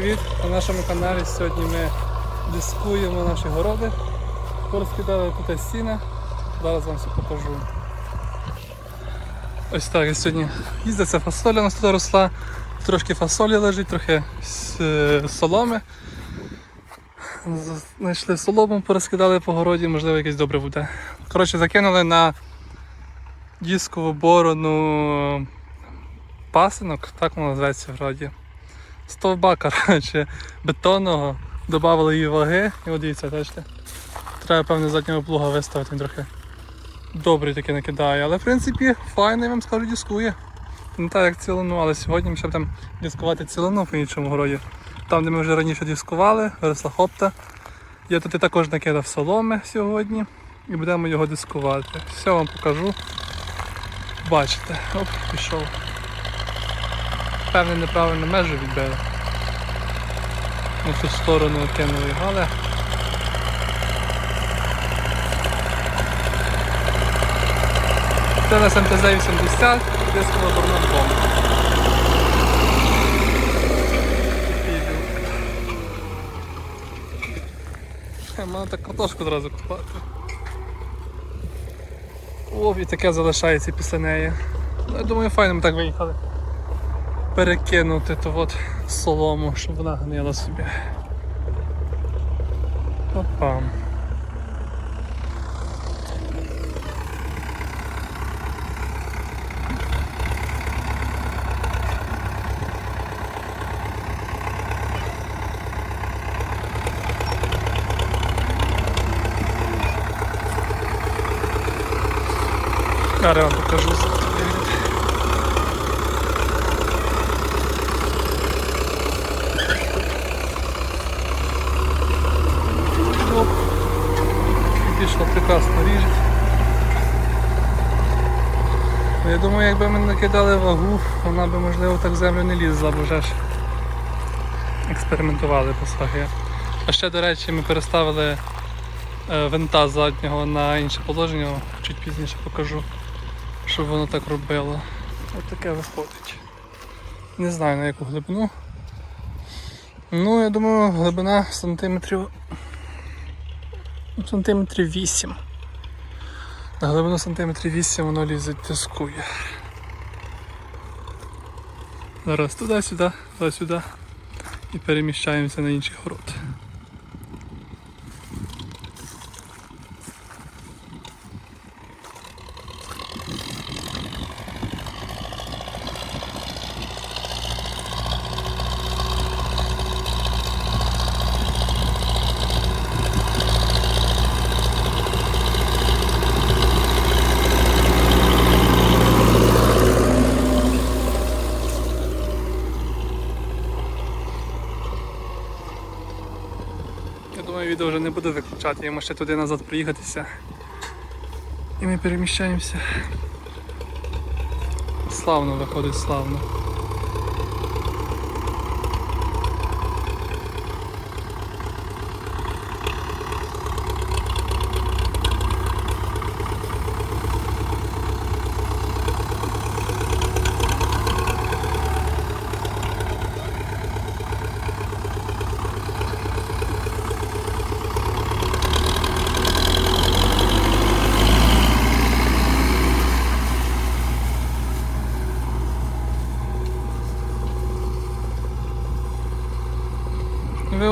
привіт! На нашому каналі сьогодні ми дискуємо наші городи. Порозкидали тут сіна. Зараз вам все покажу. Ось так сьогодні їздив, це фасоля у нас тут росла. Трошки фасолі лежить, трохи е, соломи. Знайшли солому, порозкидали по городі, можливо якесь добре буде. Коротше, закинули на дискову борону пасинок, так воно називається вроді. Стовба, коротше, бетонного, додали її ваги, і от дивіться, бачите. Треба, певне, заднього плуга виставити, трохи добрий таки накидає. Але в принципі файно, я вам скажу, дискує. Не так як цілину, але сьогодні ще будемо дискувати цілину в іншому городі. Там, де ми вже раніше дискували, виросла хопта. Я тут і також накидав соломи сьогодні і будемо його дискувати. Все вам покажу. Бачите, оп, пішов. Певне неправильно межу відбили. На цю сторону кинули, але це на СМТЗ 80, дискова борна бомба. Можна так картошку одразу купати. О, і таке залишається після неї. Ну, Я думаю, файно ми так виїхали. Перекинути ту от солому, щоб вона гнила собі. Опа. Зараз вам покажу. Оп. І пішло прекрасно ріжуть. Ну, Я думаю, якби ми накидали вагу, вона би можливо так в землю не лізла, бо вже ж експериментували по сваги. А ще, до речі, ми переставили е, винта заднього на інше положення, чуть пізніше покажу, щоб воно так робило. Ось таке виходить. Не знаю на яку глибину. Ну, я думаю, глибина сантиметрів сантиметрів 8. На глибину сантиметрів 8 воно лізе тискує. Зараз туди-сюди, туди-сюди і переміщаємося на інший город. Я думаю, відео вже не буду виключати, йому ще туди назад приїхатися. І ми переміщаємося. Славно виходить, славно.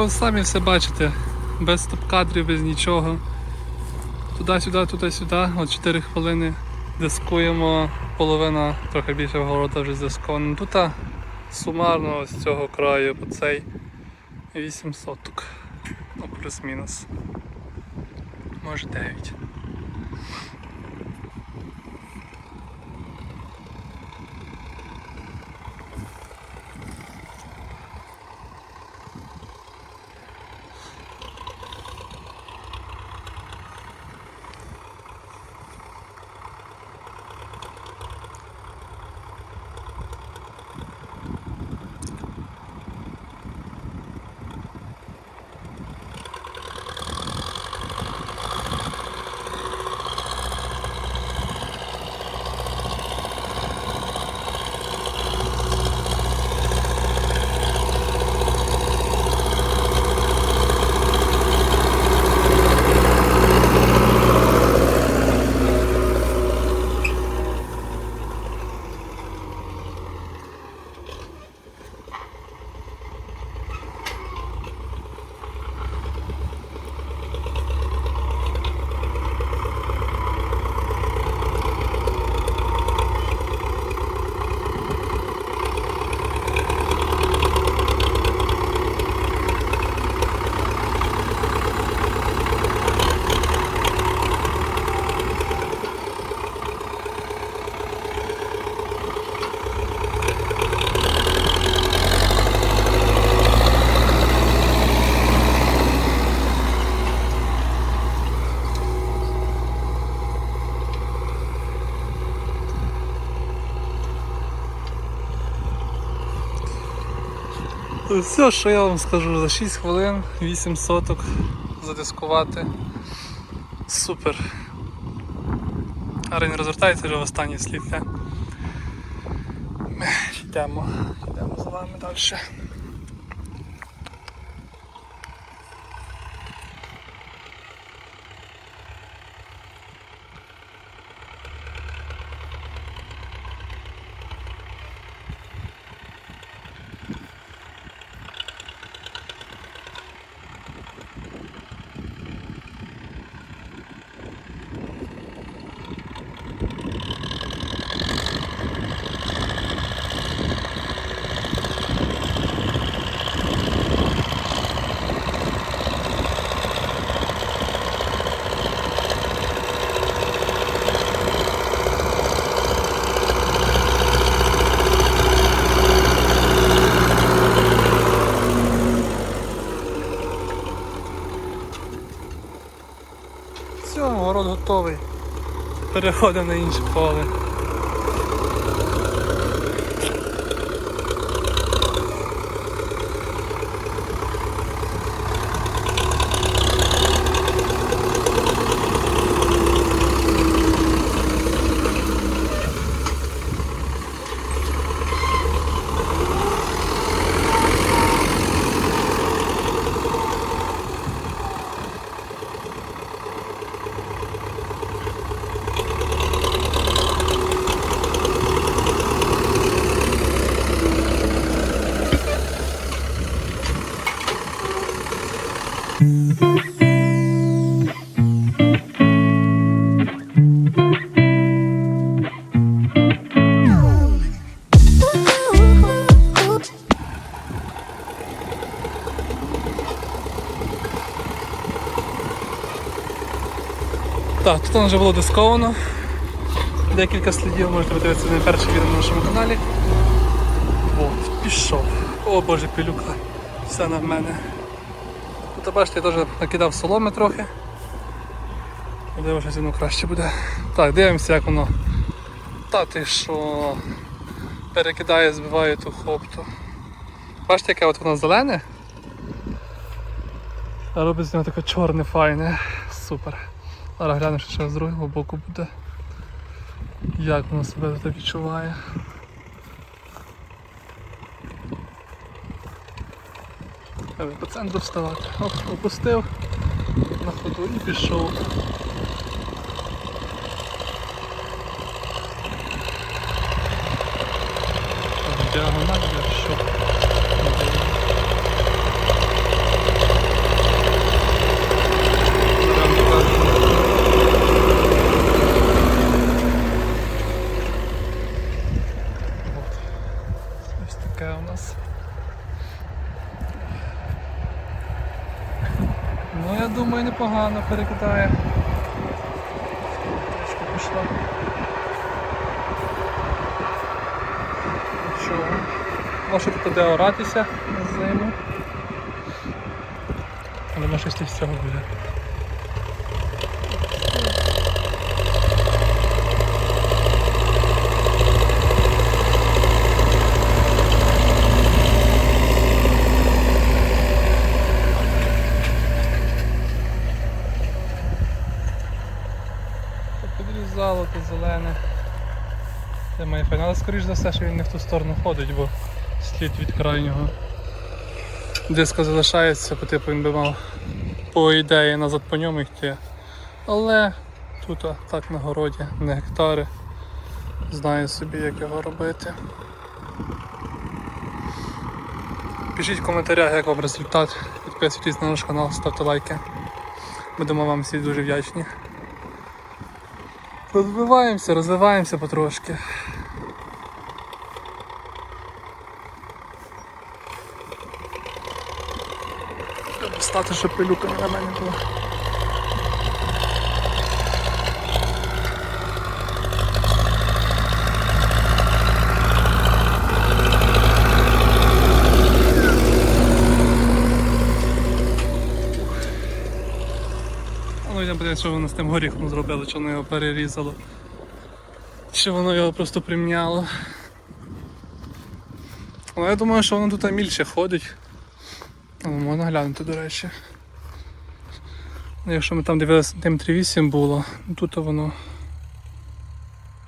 Ви самі все бачите, без стоп-кадрів, без нічого. Туди-сюди, туди-сюди, от 4 хвилини дискуємо, половина, трохи більше вгорода вже здискована. Тут сумарно з цього краю по цей 8 соток. Ну, плюс-мінус. Може 9. Все, що я вам скажу, за 6 хвилин 8 соток задискувати. Супер. Гарень розвертається вже в останній слід. Йдемо, йдемо за вами далі. Все, город готовий. Переходимо на інше поле. Так, вже було дисковано. Декілька слідів можете подивитися на перше відео на нашому каналі. От, пішов. О боже, пилюка. Все на мене. Тут бачите, я теж накидав соломи трохи. Щось воно краще буде. Так, дивимося, як воно. Та ти що перекидає, збиває ту хопту. Бачите, яке от воно зелене? Робить з нього таке чорне файне. Супер. Зараз глянемо, що ще з другого боку буде. Як воно себе тут відчуває. Треба по центру вставати. Оп, опустив на ходу і пішов. Діагональ, якщо. Таке у нас. Ну, я думаю, непогано перекидає. Трішки пішла. Нічого. Буде оратися на зиму. Але може щось з цього буде. Підрізало то зелене. Це але скоріш за все, що він не в ту сторону ходить, бо слід від крайнього диска залишається, по типу він би мав по ідеї назад по ньому йти. Але тут так на городі, не гектари. Знаю собі, як його робити. Пишіть в коментарях, як вам результат. Підписуйтесь на наш канал, ставте лайки. Будемо вам всі дуже вдячні. Розвиваємося, розвиваємося потрошки. Треба стати, щоб пилюка на мене була. Ну, що воно з тим горіхом зробило, чи воно його перерізало. Чи воно його просто примняло. Ну, я думаю, що воно тут мільше ходить. Можна глянути, до речі. Якщо ми там дивилися сантиметрів 8 було, тут воно.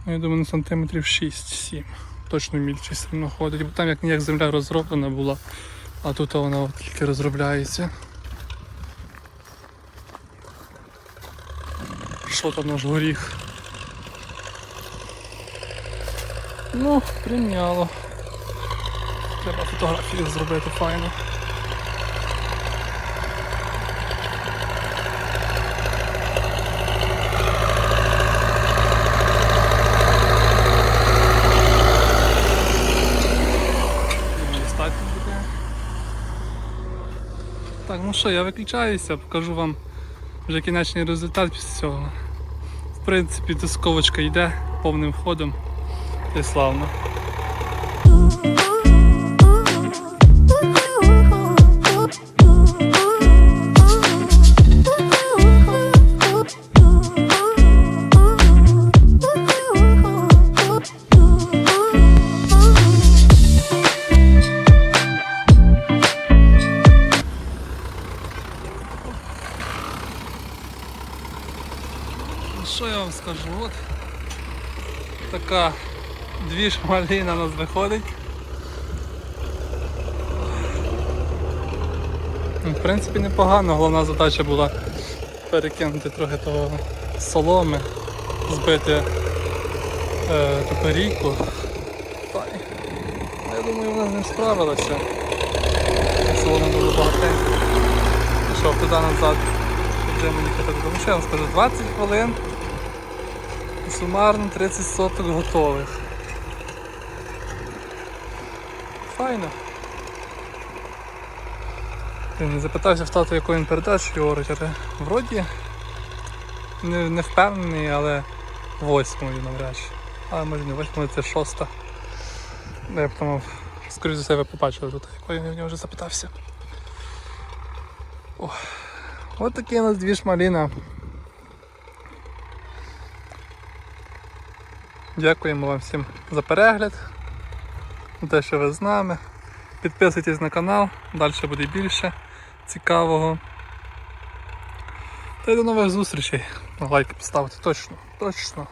Ну, я думаю, на сантиметрів 6-7. Точно мільче все одно ходить, бо там як ніяк земля розроблена була, а тут вона от тільки розробляється. Що там наш горіх? Ну, прийняло. Треба фотографію зробити файно. Думаю, достатньо буде. Так, ну що, я виключаюся, покажу вам вже кінечний результат після цього. В принципі, дисковочка йде повним ходом. І славно. Що я вам скажу? От така дві шмаліна у нас виходить. Ну, В принципі, непогано. Головна задача була перекинути трохи того соломи, збити е, ту. Та Я думаю, вона з ним справилася. Соломи було багатенько. Пішов туди назад, мені хотіти. Тому що я вам скажу, 20 хвилин і сумарно 30 соток готових. Файно. Я не запитався в тату, яку він передачу говорить, але вроді не, не впевнений, але восьмою навряд чи. Але може не восьмою, це шоста. Ну, Я б там, скоріш за себе побачив тут, якою я в нього вже запитався. О, от такі у нас дві шмаліна. Дякуємо вам всім за перегляд, за те, що ви з нами. Підписуйтесь на канал, далі буде більше цікавого. Та й до нових зустрічей. Лайки поставити точно, точно.